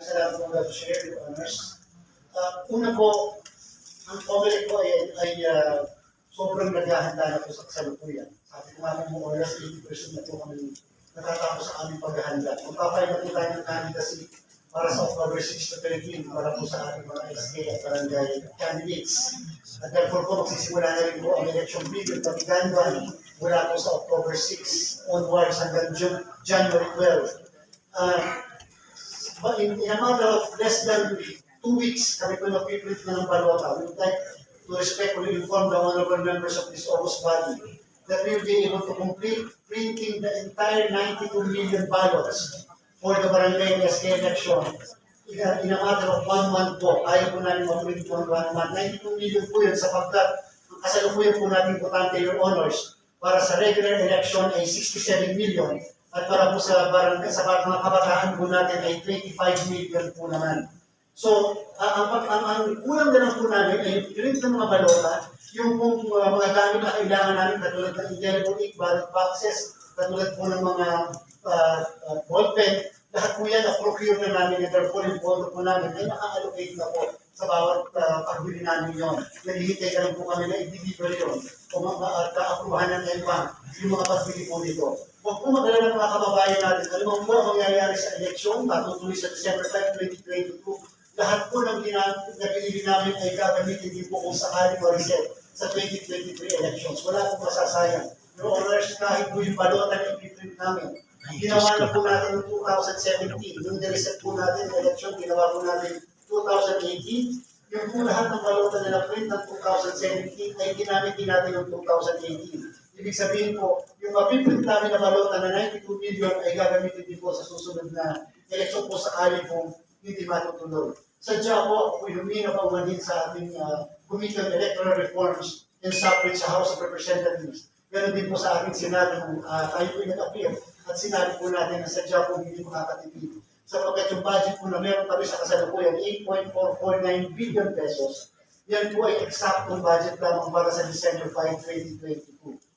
Salamat po God share, Your Honors. Uh, una po, ang comment ko ay, ay uh, sobrang naghahanda na po sa kasalukuyan. Sabi ko nga po more or less 80% na po kami natatapos sa aming paghahanda. Magpapay na po tayo ng candidacy para sa October 6 to 13 para po sa ating mga SK at barangay candidates. At therefore po, magsisimula na rin po ang election period pagkiganban mula po sa October 6 onwards hanggang January 12. Uh, But in, in a matter of less than two weeks, kami po nag-print na ng balota. We would like to respectfully inform the honorable members of this august body that we will be able to complete printing the entire 92 million ballots for the barangay SK election in a, in a matter of one month po. Ayaw po namin ma-print po one month. 92 million po yun sapagkat ang kasalukuyan po natin importante your honors para sa regular election ay 67 million at para po sa barangay, sa mga kabataan po natin ay 25 million po naman. So, ang, ang, ang, ang, ang kulang na lang po namin ay yung ng mga balota, yung pong uh, mga gamit na kailangan namin katulad ng ink, ballot boxes, katulad po ng mga uh, uh, ballpen, lahat po yan na-procure na namin and therefore pondo po namin ay naka-allocate na po sa bawat uh, pagbili namin yun. Naghihintay ka lang po kami na i-deliver yun o uh, kaapruhan ng NBank yung mga pagbili po dito. Huwag po magalala mga kababayan natin. Alam mo po ang mangyayari sa eleksyon, matutuloy sa December 5, 2022. Lahat po ng nabili namin ay gagamitin din po kung sakali ma-reset sa 2023 elections. Wala pong masasayang. Your Honors, kahit po yung balota na ipiprint namin, ginawa na po natin noong 2017. Yung nireset po natin, election, ginawa po natin 2018. Yung po lahat ng balota na na-print ng 2017 ay ginamit din natin ng 2018. Ibig sabihin po, yung mapiprint namin na balota na 92 million ay gagamitin din po sa susunod na eleksyon po sakali kung hindi matutuloy. Sadya po, ako humina pa din sa ating uh, Committee on Electoral Reforms and Suffrage sa House of Representatives. Ganon din po sa Senado kung uh, tayo po nag-appeal at sinabi po natin na sadya po hindi makakatipid. Sapagkat yung budget po na meron kami sa kasalukuyan, 8.449 billion pesos, yan po ay eksaktong budget lamang para sa December 5, 2022.